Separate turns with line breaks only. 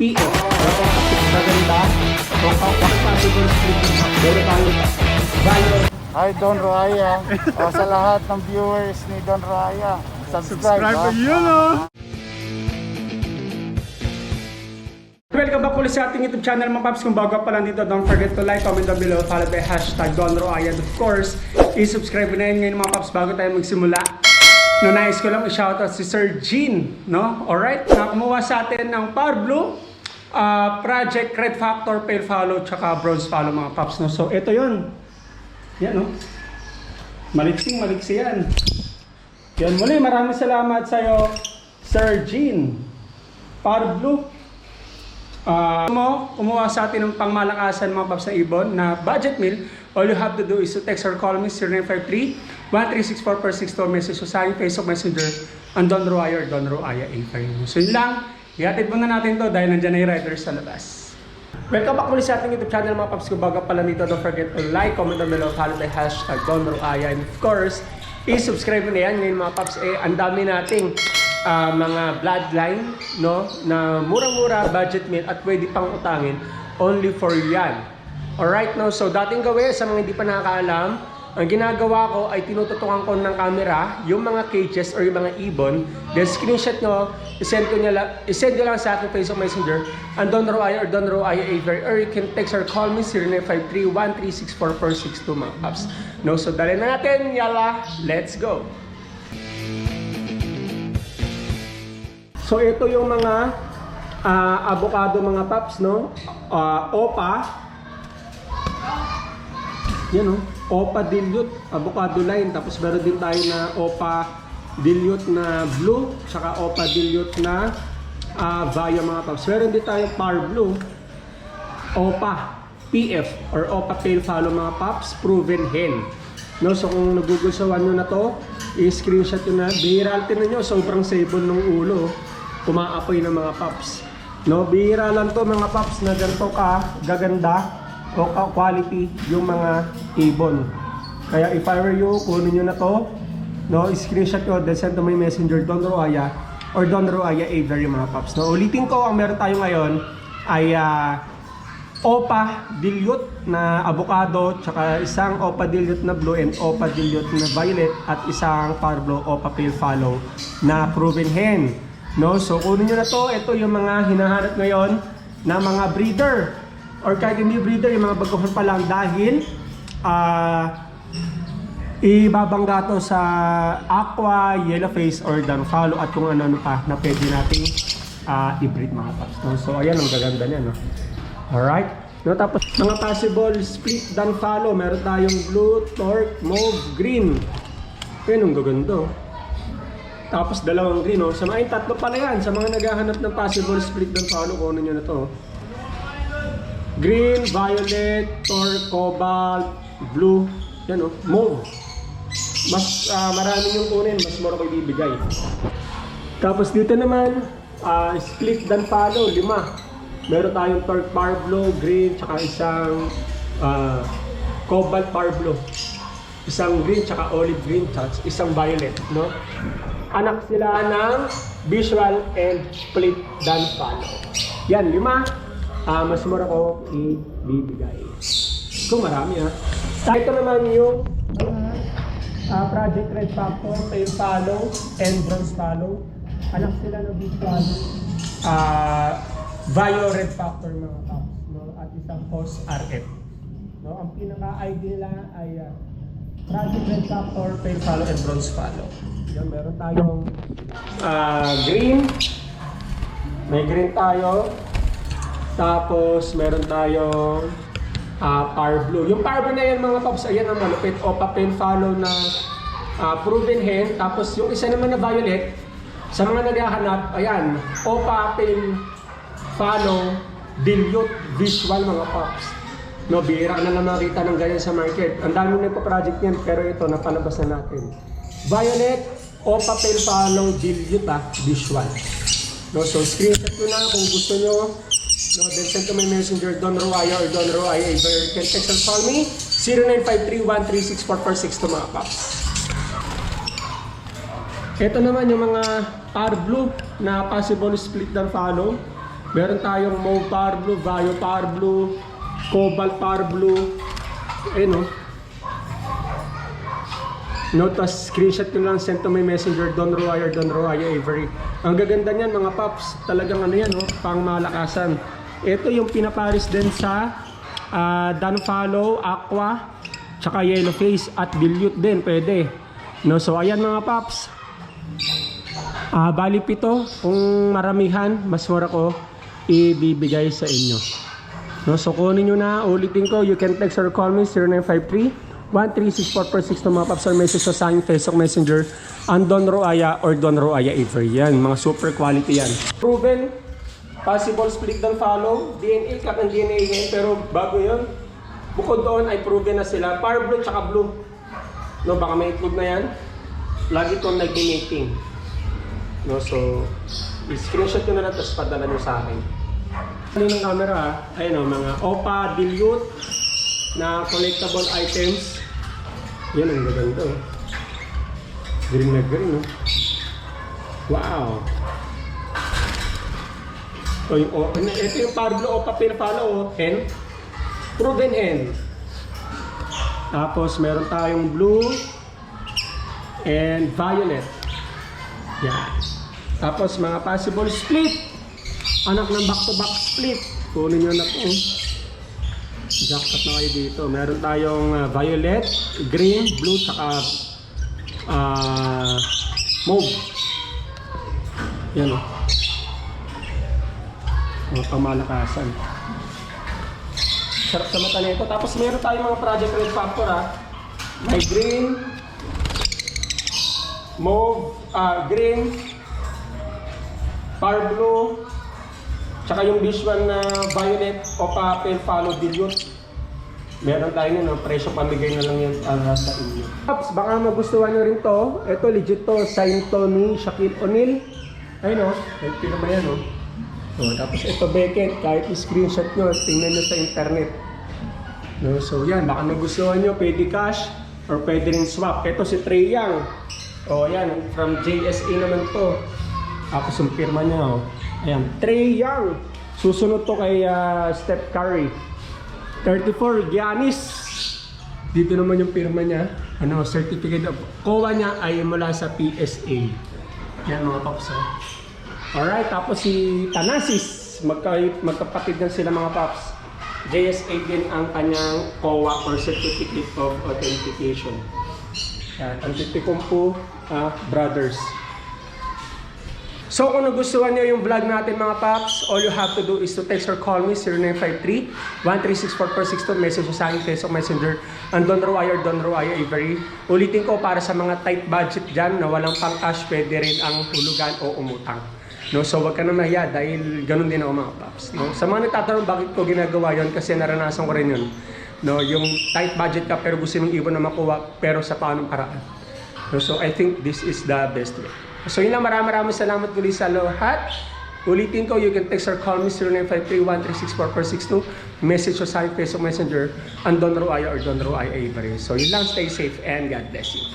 PF. Maganda. Meron tayo value.
Hi Don Raya. o sa lahat ng viewers ni Don Raya, subscribe.
Subscribe to.
Welcome back ulit sa ating YouTube channel mga paps. Kung bago pa lang dito, don't forget to like, comment down below, follow by hashtag Don Roayan. Of course, i-subscribe na yun ngayon mga paps bago tayo magsimula. No, nais ko lang i-shoutout si Sir Jean, no? Alright, na kumuha sa atin ng Power Blue, ah, Project Red Factor, Pale Follow, tsaka Bronze Follow mga paps, no? So, ito yun. Yan, no? Maliksing, maliksi yan. Yan, muli, maraming salamat sa'yo, Sir Jean. Power Blue, Ah, mo, kumuha sa atin ng pangmalakasan mga paps sa ibon na budget meal, all you have to do is to text or call me 0953-1364-462 message sa aking Facebook Messenger ang Don Roaya or Don Roaya A5. So yun lang, ihatid muna natin to dahil nandiyan na yung riders sa labas. Welcome back muli sa ating YouTube channel mga paps. Kung bago pala nito, don't forget to like, comment down below, follow by hashtag Don Roaya. And of course, i-subscribe mo na yan. Ngayon mga paps, eh, ang dami nating ah, mga bloodline, no? Na murang-mura budget meal at pwede pang utangin only for yan. Alright, no? So, dating gawin sa mga hindi pa nakakaalam, ang ginagawa ko ay tinututukan ko ng camera yung mga cages or yung mga ibon. Then screenshot nyo, isend ko nyo lang, isend nyo lang sa aking Facebook Messenger ang Don Roaya or Don Roaya Avery or you can text or call me 0953-1364462 mga paps. No, so dali na natin, yala, let's go! So ito yung mga ah, avocado mga paps, no? Ah, opa. Yan oh. Opa dilute, avocado line. Tapos meron din tayo na opa dilute na blue, tsaka opa dilute na ah, via mga paps. Meron din tayo par blue, opa PF or opa pale follow mga paps, proven hen. No, so kung nagugustuhan nyo na to, i-screenshot nyo na. Viral tinan nyo, sobrang sable ng ulo. Kumaapoy ng mga paps. No, bihira lang to mga paps na ganito ka gaganda o quality yung mga ibon. Kaya if I were you, kunin nyo na to. No, screenshot nyo, then send to my messenger Don Roaya or Don Roaya Avery mga paps. No, ulitin ko, ang meron tayo ngayon ay ah, Opa dilute na avocado, tsaka isang Opa dilute na blue and Opa dilute na violet at isang Parblo Opa pale follow na proven hen. No, so kunin niyo na to. Ito yung mga hinahanap ngayon na mga breeder or kahit hindi breeder, yung mga baguhan pa lang dahil ah ibabangga to sa aqua, yellow face or danfalo at kung ano-ano pa na pwede nating ah, i-breed mga paps. No? So ayan ang gaganda niya. No? Alright. No, tapos mga possible split danfalo, meron tayong blue, torque, mauve, green. Ayan ang gaganda. oh. Tapos dalawang green. Oh. Sa mga tatlo pala yan. Sa mga naghahanap ng possible split danfalo, kunin nyo na to. oh. Green, violet, torque, cobalt, blue, yan oh, mauve. Mas ah, marami yung kunin, mas mura ko ibibigay. Tapos dito naman, ah, split dan follow, lima. Meron tayong torque Parblo, green, tsaka isang ah, cobalt Parblo. Isang green, tsaka olive green, tsaka isang violet, no? Anak sila ng visual and split dan follow. Yan, lima. Ah, mas mura ko ibibigay. Kung marami ha. Ito naman yung Ah, Project Red Factor, Pale Follow, and Bronze Follow. Anak sila ng Big Follow. Ah, Vio Red Factor mga paps, no? At isang Post RF. No? Ang pinaka-ID nila ay ah, Project Red Factor, Pale Follow, and Bronze Follow. Yan, meron tayong ah, green. May green tayo. Tapos, meron tayong ah Power Blue. Yung Power Blue na yan mga paps, ayan ang malupit. Opa Pen Follow na ah, proven hen. Tapos yung isa naman na violet, sa mga naghahanap, ayan, Opa Pen Follow Dilute Visual mga paps. No, bihira na lang nakita ng ganyan sa market. Ang dami nagpa-project yan, pero ito, napalabas na natin. Violet, Opa Pen Follow Dilute ah, Visual. No, so screenshot ko na kung gusto nyo. No, then send to my messenger, Don Roaya or Don Roaya. Either you can text or call me, 0953-136-4462 mga paps. Ito naman yung mga par blue na possible split down follow. Meron tayong Mauve Power Blue, Vario Power Blue, Cobalt Power Blue. Eh no. No, tas screenshot ko lang send to my messenger Don Royer, Don Royer Avery. Ang gaganda niyan mga paps, talagang ano yan, no? pang malakasan. Ito yung pinaparis din sa uh, Danfalo, Aqua, tsaka Yellow Face at Dilute din, pwede. No, so ayan mga paps. Ah, bali pito, kung maramihan, mas mura ko ibibigay sa inyo. No, so kunin nyo na, ulitin ko, you can text or call me 0953 1364462 mga paps or message sa sa Facebook Messenger ang Don Roaya or Don Roaya Avery. Yan, mga super quality yan. Proven, possible split down follow, DNA, cut ng DNA yan, pero bago yun, bukod doon ay proven na sila. Power blue tsaka blue. No, baka may itlog na yan. Lagi itong nag-mating. No, so, i-screenshot ko na lang tapos padala nyo sa akin. Ano ng camera ah? Ayun o, mga OPA, dilute, na collectible items. Yan ang gaganda oh. Green na green oh. Wow! Ito yung, oh, ito yung Pablo Opa Pinapalo oh. Hen. Proven hen. Tapos meron tayong blue and violet. Yan. Tapos mga possible split. Anak ng back-to-back split. Kunin nyo na po. Jackpot na kayo dito. Meron tayong uh, violet, green, blue, tsaka uh, mauve. Yan o. Mga pamalakasan. Sarap sa mata nito. Tapos meron tayong mga project red factor ha. May green, mauve, ah green, par blue, Tsaka yung visual na violet o papel follow dilute. Meron tayo nun, ang presyo pamigay na lang yan para sa inyo. Pops, baka magustuhan nyo rin to. Ito legit to, sign to ni Shaquille O'Neal. Ayun o, may pinama yan o. So, tapos ito Beckett, kahit i-screenshot nyo, tingnan nyo sa internet. No, so yan, baka nagustuhan nyo, pwede cash or pwede rin swap. Ito si Trey Young. O yan, from JSA naman to. Tapos yung pirma niya o. Ayan, Trey Young. Susunod to kay ah, Steph Curry. 34, Giannis. Dito naman yung pirma niya. Ano, certificate of COA niya ay mula sa PSA. Yan mga paps. oh. Alright, tapos si Tanasis. Magka, magkapatid na sila mga paps. JSA din ang kanyang COA or Certificate of Authentication. Yan, Antetokounmpo ah, Brothers. So kung nagustuhan nyo yung vlog natin mga paps, all you have to do is to text or call me 0953-1364462 message nyo sa aking Facebook Messenger ang Don Roy or Don Roy Avery. Ulitin ko para sa mga tight budget dyan na walang pang cash, pwede rin ang hulugan o umutang. No, so wag ka na mahiya dahil ganun din ako mga paps. No? Sa mga nagtatanong bakit ko ginagawa yon kasi naranasan ko rin yun. No, yung tight budget ka pero gusto mong ibon na makuha pero sa paanong paraan. No, so I think this is the best way. So yun lang, maraming maraming salamat ulit sa lahat. Ulitin ko, you can text or call me 0953-1364462. Message ko sa Facebook Messenger, ang Don Roaya or Don Roaya Avery. So yun lang, stay safe and God bless you.